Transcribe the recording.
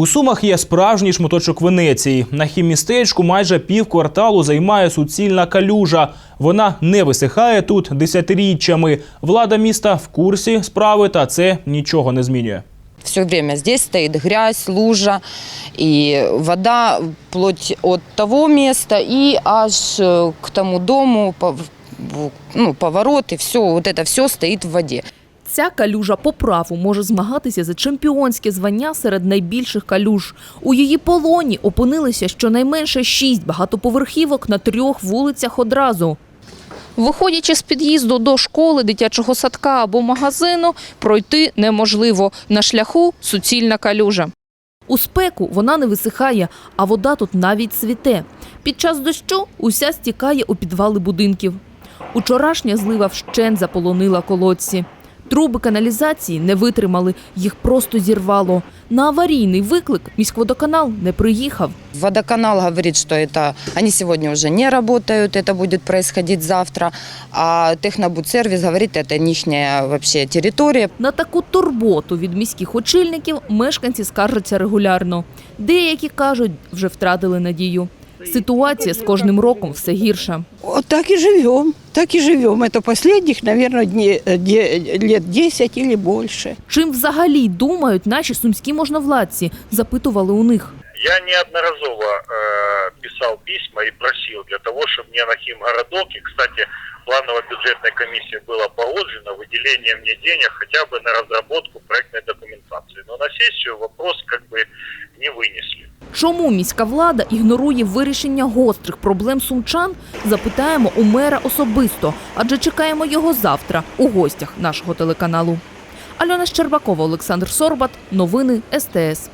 У Сумах є справжній шматочок Венеції. На хіммістечку майже пів кварталу займає суцільна калюжа. Вона не висихає тут десятиріччями. Влада міста в курсі справи, та це нічого не змінює. Все время здесь стоит грязь, лужа и вода вплоть от того места и аж э, к тому дому, ну, поворот и все, вот это все стоит в воде. Ця калюжа по праву може змагатися за чемпіонське звання серед найбільших калюж. У її полоні опинилися щонайменше шість багатоповерхівок на трьох вулицях одразу. Виходячи з під'їзду до школи, дитячого садка або магазину, пройти неможливо. На шляху суцільна калюжа. У спеку вона не висихає, а вода тут навіть цвіте. Під час дощу уся стікає у підвали будинків. Учорашня злива вщен заполонила колодці. Труби каналізації не витримали, їх просто зірвало. На аварійний виклик міськводоканал не приїхав. Водоканал говорит, что это они сегодня уже не работают, это будет происходить завтра, а Технобудсервис говорит, это ихняя вообще территория, На таку турботу від міських очільників мешканці скаржаться регулярно. Деякі кажуть, вже втратили надію. Ситуація з кожним роком все гірша. Вот так и живем, так и живем. Это последних, наверное, дне- э, де- лет 10 или больше. Чим взагалі думають наші сумські можновладці? Запитували у них. Я неодноразово э, писал письма и просил для того, чтобы мне на Химгородок, и, кстати, планово-бюджетной комиссии было погоджено выделение мне денег хотя бы на разработку проектной документации. Но на сессию вопрос Чому міська влада ігнорує вирішення гострих проблем сумчан? Запитаємо у мера особисто, адже чекаємо його завтра у гостях нашого телеканалу. Альона Щербакова, Олександр Сорбат. Новини СТС.